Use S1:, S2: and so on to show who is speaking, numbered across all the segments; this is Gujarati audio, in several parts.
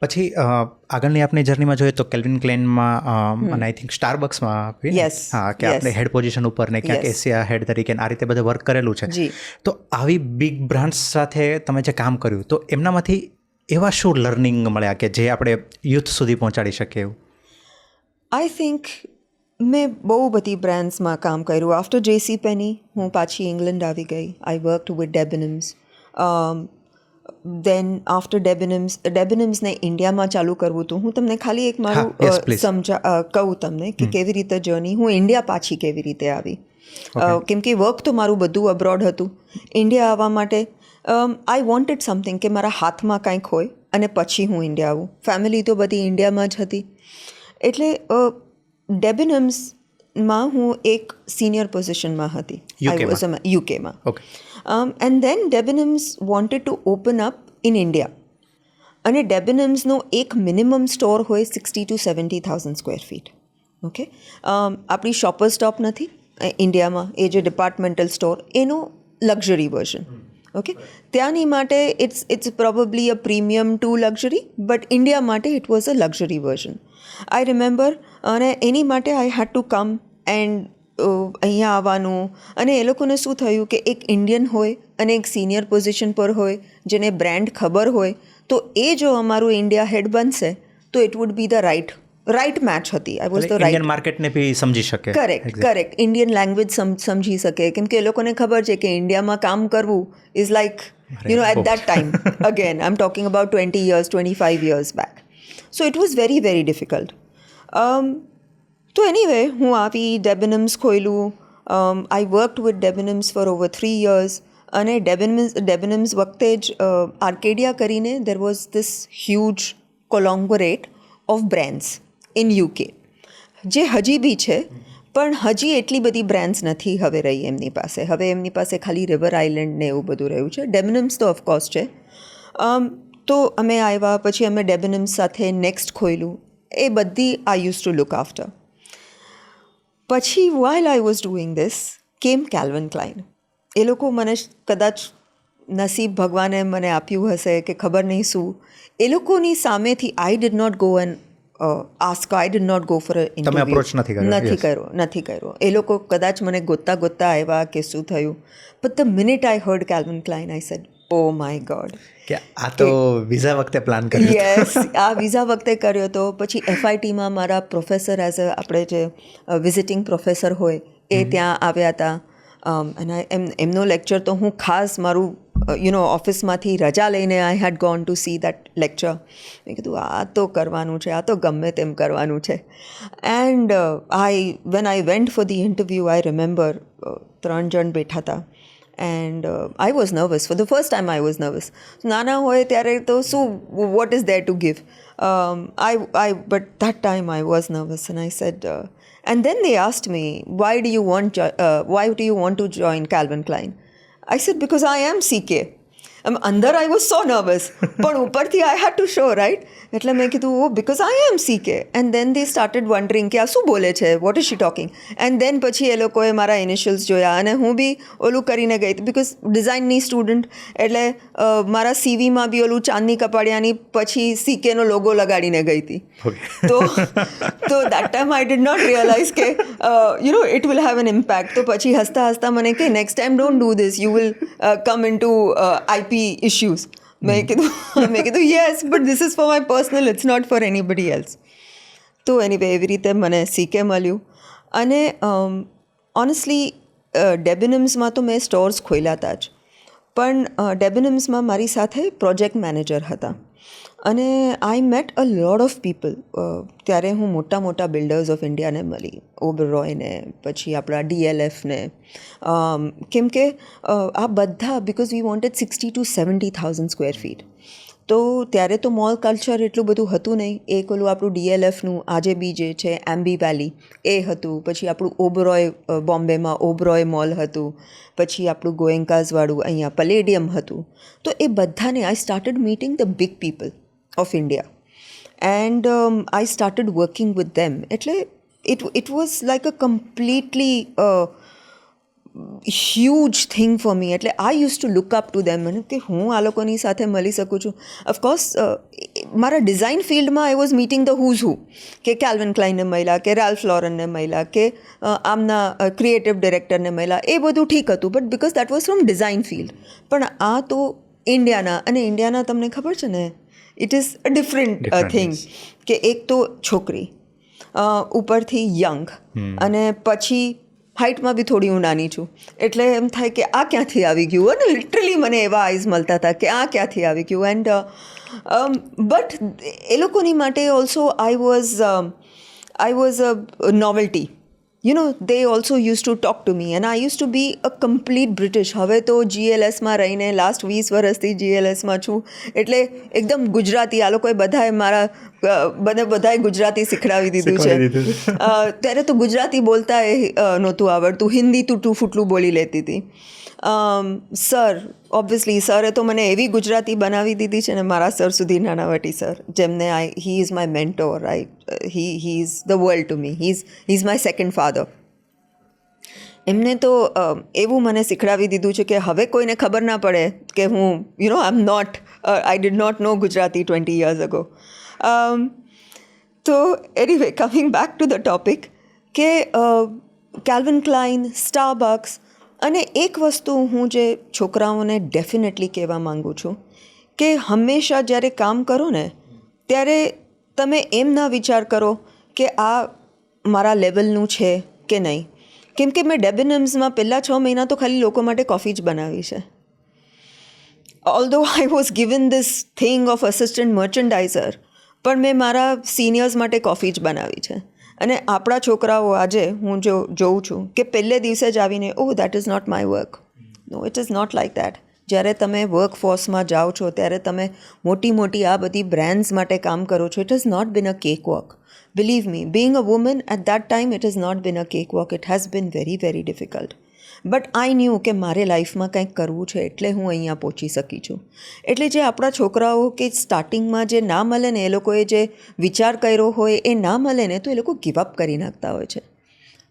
S1: પછી આગળની આપણી જર્નીમાં જોઈએ તો કેલ્વિન ક્લેનમાં અને આઈ થિંક સ્ટારબક્સમાં હા કે આપણે હેડ પોઝિશન ઉપર ને ક્યાંક એશિયા હેડ તરીકે આ રીતે બધે વર્ક કરેલું છે. તો આવી બિગ બ્રાન્ડ્સ સાથે તમે જે કામ કર્યું તો એમનામાંથી એવા શું લર્નિંગ મળ્યા કે જે આપણે યુથ સુધી પહોંચાડી શકીએ એવું?
S2: આઈ થિંક મેં બહુ બધી બ્રાન્ડ્સમાં કામ કર્યું. આફ્ટર જેસી પેની હું પાછી ઇંગ્લેન્ડ આવી ગઈ. I work with Debenhams then after Debenhams ડેબિનમ્સને ઇન્ડિયામાં ચાલુ કરવું હતું હું તમને ખાલી એક મારું. સમજા કહું તમને કે કેવી રીતે જર્ની હું ઇન્ડિયા પાછી કેવી રીતે આવી. કેમ કે વર્ક તો મારું બધું અબ્રોડ હતું. ઇન્ડિયા આવવા માટે આઈ વોન્ટેડ સમથિંગ કે મારા હાથમાં કંઈક હોય અને પછી હું ઇન્ડિયા આવું. ફેમિલી તો બધી ઇન્ડિયામાં જ હતી. એટલે ડેબિનમ્સમાં હું એક સિનિયર પોઝિશનમાં હતી. યુકેમાં
S1: okay
S2: and then Debenhams wanted to open up in India અને ડેબિનમ્સનો એક મિનિમમ સ્ટોર હોય sixty two seventy thousand square feet okay આપણી શોપર સ્ટોપ નથી. ઇન્ડિયામાં એ જે ડિપાર્ટમેન્ટલ સ્ટોર એનું લક્ઝરી વર્ઝન ઓકે ત્યાંની માટે it's it's probably a premium to luxury but India માટે it was a luxury version I remember અને એની માટે I had to come and અહીંયા આવવાનું. અને એ લોકોને શું થયું કે એક ઇન્ડિયન હોય અને એક સિનિયર પોઝિશન પર હોય જેને બ્રાન્ડ ખબર હોય તો એ જો અમારું ઇન્ડિયા હેડ બનશે તો it would be the right right match હતી. આઈ વોઝ ધ રાઇટ
S1: માર્કેટને બી સમજી શકે.
S2: કરેક્ટ કરેક્ટ ઇન્ડિયન લેંગ્વેજ સમજી શકે. કેમ કે એ લોકોને ખબર છે કે ઇન્ડિયામાં કામ કરવું is like you know at that time again I am talking about twenty years twenty five years back so it was very very difficult તો એનીવે હું આવી Debenhams ખોયલું. I worked with Debenhams for over three years અને ડેબિનમ્સ ડેબિનમ્સ વખતે જ આર્કેડિયા કરીને there was this huge conglomerate of brands in UK જે હજી બી છે, પણ હજી એટલી બધી બ્રાન્ડ્સ નથી હવે રહી એમની પાસે. હવે એમની પાસે ખાલી રિવર આઇલેન્ડ ને એવું બધું રહ્યું છે. ડેબિનમ્સ તો ઓફકોર્સ છે. તો અમે આવ્યા, પછી અમે ડેબિનમ્સ સાથે નેક્સ્ટ ખોયલું. એ બધી I use to look after પછી while I was doing this કેમ કેલ્વન ક્લાઇન એ લોકો મને કદાચ નસીબ ભગવાને મને આપ્યું હશે કે ખબર નહીં શું. એ લોકોની સામેથી I did not go and ask I did not go for
S1: તમે approach નથી કર્યો,
S2: નથી કર્યો નથી કર્યો. એ લોકો કદાચ મને ગોતતા ગોતતા આવ્યા કે શું થયું. But the minute I heard Calvin Klein I said oh my god
S1: કે આ તો વિઝા વખતે પ્લાન કર્યો
S2: યસ આ વિઝા વખતે કર્યો હતો. પછી એફઆઈટીમાં મારા પ્રોફેસર એઝ અ આપણે જે વિઝિટિંગ પ્રોફેસર હોય એ ત્યાં આવ્યા હતા. અને એમ એમનો લેક્ચર તો હું ખાસ મારું યુ નો ઓફિસમાંથી રજા લઈને I had gone to see that lecture મેં કીધું આ તો કરવાનું છે આ તો ગમે તેમ કરવાનું છે. And I when I went for the interview I remember ત્રણ જણ બેઠા હતા. And I was nervous for the first time I was nervous નાના હોય ત્યારે તો શું what is there to give I I but that time I was nervous and I said and then they asked me why do you want why do you want to join Calvin Klein I said because I am CK અંદર આઈ વોઝ સો નર્વસ પણ ઉપરથી I had to show right એટલે મેં કીધું ઓ because I am CK and then they started wondering કે આ શું બોલે છે? What is she talking and then પછી એ લોકોએ મારા ઇનિશિયલ્સ જોયા અને હું બી ઓલું કરીને ગઈ હતી. બિકોઝ ડિઝાઇનની સ્ટુડન્ટ એટલે મારા સીવીમાં બી ઓલું ચાંદની કપાડિયાની પછી સીકેનો લોગો લગાડીને ગઈ હતી. તો તો that time I did not realize કે you know it will have an impact તો પછી હસતા હસતા મને કે next time don't do this you will come in to IP issues મેં કીધું મેં કીધું yes but this is for my personal it's not for anybody else તો એની એવી રીતે મને સીકે મળ્યું અને ઓનેસ્ટલી ડેબિનમ્સમાં તો મેં સ્ટોર્સ ખોલ્યા હતા જ પણ ડેબિનમ્સમાં મારી સાથે પ્રોજેક્ટ મેનેજર હતા અને I met a load of people ત્યારે હું મોટા મોટા બિલ્ડર્સ ઓફ ઇન્ડિયાને મળી. ઓબરોયને પછી આપણા ડીએલએફને કેમ કે આ બધા because we wanted sixty to seventy thousand square feet તો ત્યારે તો મોલ કલ્ચર એટલું બધું હતું નહીં. એક ઓલું આપણું ડીએલએફનું આજે બી જે છે એમ્બી વેલી એ હતું. પછી આપણું ઓબરોય બોમ્બેમાં ઓબરોય મોલ હતું. પછી આપણું ગોએન્કાઝવાળું અહીંયા પલેડિયમ હતું. તો એ બધાને I started meeting the big people of India and I started working with them એટલે it it was like a completely huge thing for me એટલે I use to look up to them મને કે હું આ લોકોની સાથે મળી શકું છું ઓફકોર્સ મારા ડિઝાઇન ફિલ્ડમાં I was meeting the whose who કે કેલ્વિન ક્લાઇનને મળ્યા કે રાલ્ફ લોરનને મળ્યા કે આમના ક્રિએટિવ ડિરેક્ટરને મળ્યા એ બધું ઠીક હતું. But because that was from design field પણ આ તો ઇન્ડિયાના અને ઇન્ડિયાના તમને ખબર છે ને it is a different thing કે એક તો છોકરી ઉપરથી યંગ અને પછી હાઇટમાં બી થોડી હું નાની છું. એટલે એમ થાય કે આ ક્યાંથી આવી ગયું? અને લિટરલી મને એવા આઈઝ મળતા હતા કે આ ક્યાંથી આવી ગયું? એન્ડ બટ એ લોકોની માટે also I was I was a novelty you know they also use to talk to me and I use to be a complete British હવે તો જીએલએસમાં રહીને લાસ્ટ વીસ વર્ષથી જીએલએસમાં છું. એટલે એકદમ ગુજરાતી આ લોકોએ બધાએ મારા બધા બધાએ ગુજરાતી શીખડાવી દીધું છે. ત્યારે તો ગુજરાતી બોલતા એ નહોતું આવડતું. હિન્દી તૂટું ફૂટલું બોલી લેતી હતી. સર ઓબ્વિયસલી સરે તો મને એવી ગુજરાતી બનાવી દીધી છે ને મારા સર સુધી નાનાવટી સર, જેમને I he is my mentor I he he is the world to me he is he is my second father એમને તો એવું મને શીખડાવી દીધું છે કે હવે કોઈને ખબર ના પડે કે હું you know I am not I did not know Gujarati twenty years ago તો anyway coming back to the topic કે કેલ્વિન ક્લાઇન સ્ટારબક્સ અને એક વસ્તુ હું જે છોકરાઓને ડેફિનેટલી કહેવા માગું છું કે હંમેશા જ્યારે કામ કરો ને, ત્યારે તમે એમ ના વિચાર કરો કે આ મારા લેવલનું છે કે નહીં. કેમ કે મેં ડેબિનમ્સમાં પહેલાં છ મહિના તો ખાલી લોકો માટે કોફી જ બનાવી છે. Although I was given this thing of assistant merchandiser પણ મેં મારા સિનિયર્સ માટે કોફી જ બનાવી છે. અને આપણા છોકરાઓ આજે હું જો જોઉં છું કે પહેલે દિવસે જ આવીને, ઓહ that is not my work no it is not like that જ્યારે તમે વર્ક ફોર્સમાં જાઓ છો, ત્યારે તમે મોટી મોટી આ બધી બ્રાન્ડ્સ માટે કામ કરો છો it is not been a cake walk believe me being a woman at that time it is not been a cake walk it has been very very difficult but I knew કે મારે લાઈફમાં કંઈક કરવું છે એટલે હું અહીંયા પહોંચી શકી છું. એટલે જે આપણા છોકરાઓ કે સ્ટાર્ટિંગમાં જે ના મળે ને એ લોકોએ જે વિચાર કર્યો હોય એ ના મળે ને તો એ લોકો ગિવ અપ કરી નાખતા હોય છે.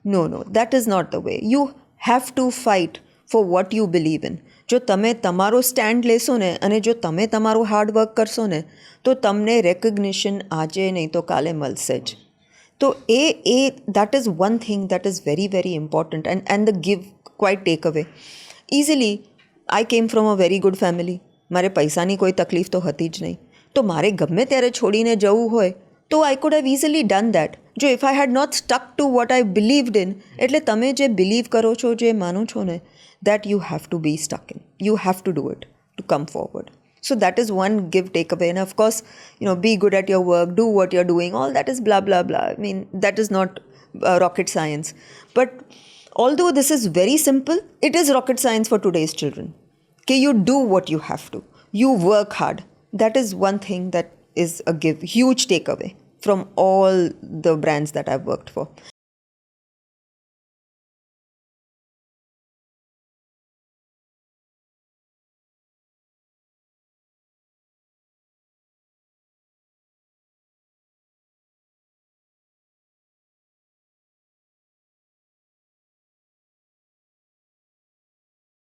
S2: No no that is not the way you have to fight for what you believe in જો તમે તમારો સ્ટેન્ડ લેશો ને અને જો તમે તમારું હાર્ડ વર્ક કરશો ને, તો તમને રેકગ્નિશન આજે નહીં તો કાલે મળશે જ. તો એ એ that is one thing that is very very important and and the give quite take away easily I came from a very good family મારે પૈસાની કોઈ તકલીફ તો હતી જ નહીં. તો મારે ગમે ત્યારે છોડીને જવું હોય, તો I could have easily done that જો if I had not stuck to what I believed in એટલે તમે જે બિલીવ કરો છો, જે માનો છો ને that you have to be stuck in you have to do it to come forward So that is one give takeaway. And of course, you know, be good at your work, do what you're doing. All that is blah blah blah. I mean, that is not uh, rocket science. But although this is very simple, it is rocket science for today's children. Okay, you do what you have to. You work hard. That is one thing that is a give huge takeaway from all the brands that I've worked for.